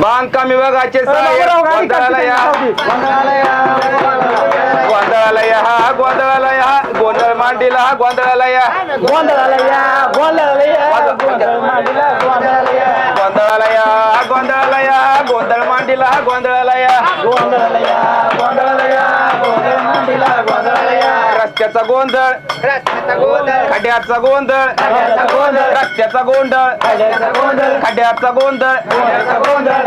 बांधकाम विभागाचे गाडी गोंधळाला या. गोंधळाला या गोंधळाला या हा गोंधळाला या. हा गोंधळ मांडीला हा गोंधळाला या. गोंधळाला या गोंधळाला या गोंधळ मांडीला गोंधळाला या. गोंधळाला या हा गोंधळाला या हा गोंधळ मांडीला गोंधळाला या. गोंधळाला या गोंधळाला या गोंधळ मांडीला गोंधळाला या. रस्त्याचा गोंधळ खड्याचा गोंधळ. गोंधळ रस्त्याचा गोंधळ. खाण्याचा गोंधळ.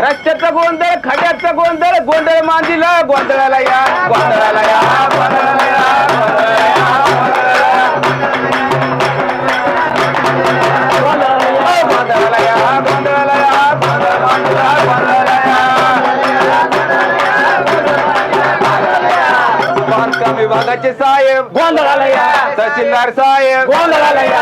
रस्त्याचा गोंधळ खड्याचा गोंधळ. गोंधळ मांडीला गोंधळाला या. गोंधळाला या. गोंधळाला या. गोंधळाला गोंधळाला गोंधळाला विभागाचे साहेब. गोंधळाला या. तहसीलदार साहेब. गोंधळाला या.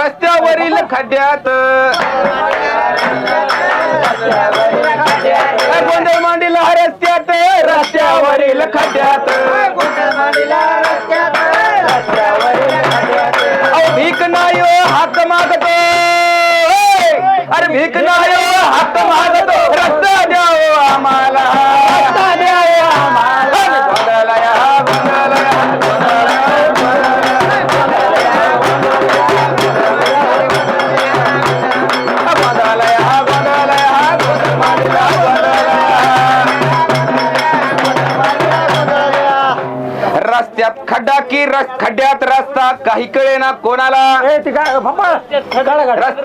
रस्त्यावरील खड्ड्यात. गोंधळ मांडील रस्त्यात रस्त्यावरील खड्ड्यात. भीक नाही हात मागतो. अरे भीक नाही हात मागतो. रस्त्यात खड्डा की रस खड्ड्यात रस्ता काही कळे ना कोणाला. ए ती काय बाप्पा गाडा गाडा रस-